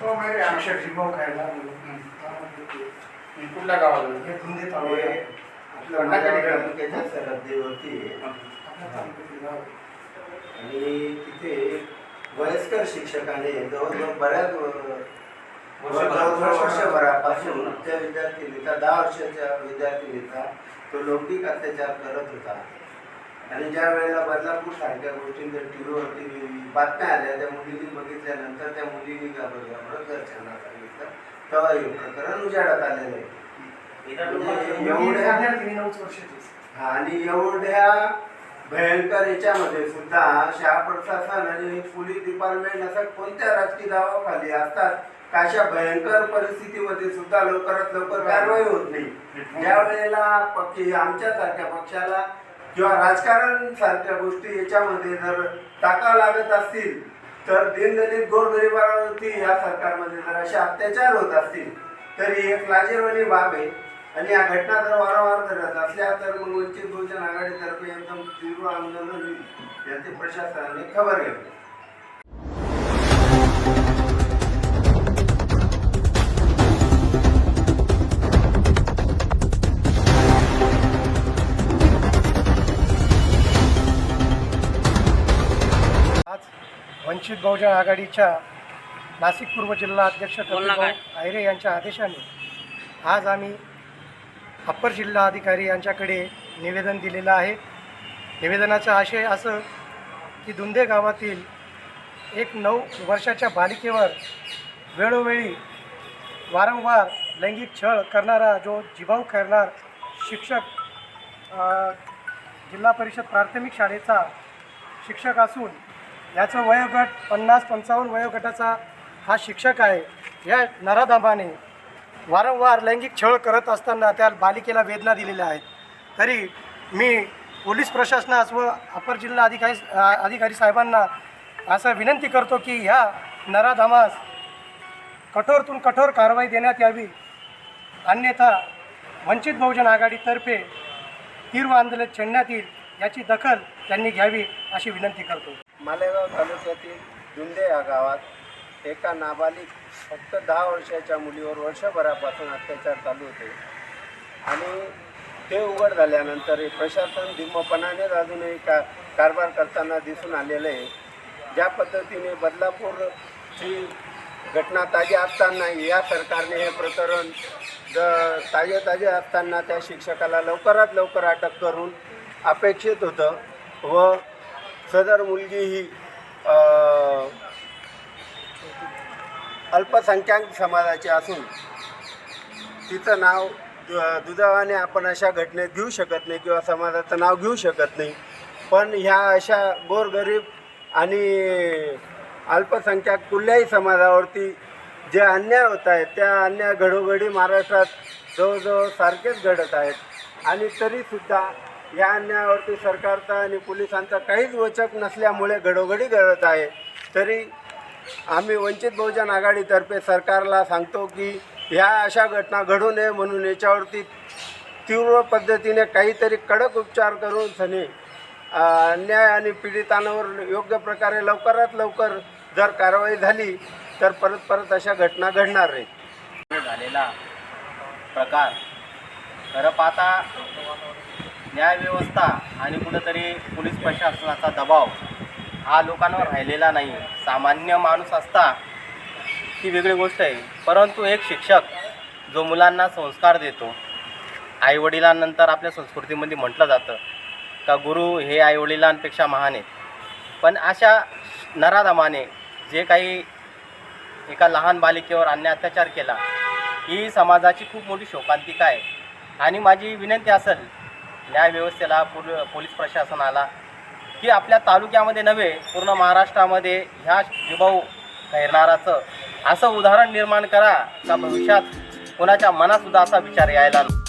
तो खायला. कुठल्या गावाला हे धुंदे आहे. आपल्या सरहद्दीवरती. आणि तिथे वयस्कर शिक्षकाने जवळजवळ बऱ्याच वर्षभरापासून त्या विद्यार्थिनीचा दहा वर्षाच्या विद्यार्थिनीचा तो लौकिक अत्याचार करत होता आणि ज्या वेळेला बदलापूर सारख्या गोष्टी जर टी व्हीवरती बातम्या आल्या त्या मुलींनी बघितल्यानंतर त्या मुलींनी घाबरत घाबरत घरच्यांना सांगितलं तेव्हा हे प्रकरण उजाडात आलेलं आहे. एवढ्या हा, आणि एवढ्या भयंकर याच्यामध्ये सुद्धा शाळा प्रशासन आणि पोलीस डिपार्टमेंट असा कोणत्या राजकीय दावाखाली असतात अशा भयंकर परिस्थितीमध्ये सुद्धा लवकरात लवकर कारवाई होत नाही. ज्या वेळेला पक्ष आमच्यासारख्या पक्षाला किंवा राजकारण सारख्या गोष्टी याच्यामध्ये जर टाका लागत असतील तर दीनदलित गोरगरिबावरती या सरकारमध्ये जर असे अत्याचार होत असतील तर ही एक लाजीरवाणी बाब आहे. आणि या घटना जर वारंवार घडत असल्या तर मग वंचित बहुजन आघाडीतर्फे एकदम तीव्र आंदोलन होईल याची प्रशासनाने खबर घेतली वंचित बहुजन आघाडीच्या नाशिक पूर्व जिल्हा अध्यक्ष आयरे यांच्या आदेशाने आज आम्ही अप्पर जिल्हा अधिकारी यांच्याकडे निवेदन दिलेलं आहे. निवेदनाचा आशय असं की दुंदे गावातील एक नऊ वर्षाच्या बालिकेवर वेळोवेळी वारंवार लैंगिक छळ करणारा जो जिभाऊ करणार शिक्षक जिल्हा परिषद प्राथमिक शाळेचा शिक्षक असून याचं वयोगट पन्नास पंचावन्न वयोगटाचा हा शिक्षक आहे. या नराधामाने वारंवार लैंगिक छळ करत असताना त्या बालिकेला वेदना दिलेल्या आहेत. तरी मी पोलीस प्रशासनास व अपर जिल्हा अधिकारी अधिकारी साहेबांना असं विनंती करतो की ह्या नराधामास कठोरतून कठोर कारवाई देण्यात यावी. अन्यथा वंचित बहुजन आघाडीतर्फे तीव्र आंदोलन छेडण्यात येईल याची दखल त्यांनी घ्यावी अशी विनंती करतो. मालेगाव तालुक्यातील जुंदे या गावात एका नाबालिक फक्त दहा वर्षाच्या मुलीवर वर्षभरापासून अत्याचार चालू होते. आणि ते उघड झाल्यानंतर हे प्रशासन धीमपणानेच अजूनही का कारभार करताना दिसून आलेलं आहे. ज्या पद्धतीने बदलापूरची घटना ताजी असताना या सरकारने हे प्रकरण ज ताजे ताजे असताना त्या शिक्षकाला लवकरात लवकर अटक करून अपेक्षित होतं व सदर मुलगी ही अल्पसंख्याक समाजाची असून तिचं नाव दु- दुजावाने आपण अशा घटनेत घेऊ शकत नाही किंवा समाजाचं नाव घेऊ शकत नाही. पण ह्या अशा गोरगरीब आणि अल्पसंख्याक कुठल्याही समाजावरती जे अन्याय होत आहेत त्या अन्याय घडोघडी महाराष्ट्रात जवळजवळ सारखेच घडत आहेत. आणि तरीसुद्धा या अन्यायावरती सरकारचा आणि पोलिसांचा काहीच वचक नसल्यामुळे घडोघडी घडत आहे. तरी आम्ही वंचित बहुजन आघाडीतर्फे सरकारला सांगतो की ह्या अशा घटना घडू नये म्हणून याच्यावरती तीव्र पद्धतीने काहीतरी कडक उपचार करून सनी अन्याय आणि पीडितांवर योग्य प्रकारे लवकरात लवकर जर कारवाई झाली तर परत परत अशा घटना घडणार नाहीत झालेला प्रकार. खरं पाहता न्यायव्यवस्था आणि कुठंतरी पोलीस प्रशासनाचा दबाव हा लोकांवर राहिलेला नाही. सामान्य माणूस असता ती वेगळी गोष्ट आहे. परंतु एक शिक्षक जो मुलांना संस्कार देतो आईवडिलांनंतर आपल्या संस्कृतीमध्ये म्हटलं जातं का गुरु हे आईवडिलांपेक्षा महान आहेत. पण अशा नराधमाने जे काही एका लहान बालिकेवर अन्य अत्याचार केला ही समाजाची खूप मोठी शोकांतिका आहे. आणि माझी विनंती असेल न्यायव्यवस्थेला पूर्ण पोलीस प्रशासनाला की आपल्या तालुक्यामध्ये नव्हे पूर्ण महाराष्ट्रामध्ये ह्या जिभाऊ खैरनाराचं असं उदाहरण निर्माण करा का भविष्यात कोणाच्या मनातसुद्धा असा विचार यायला नको.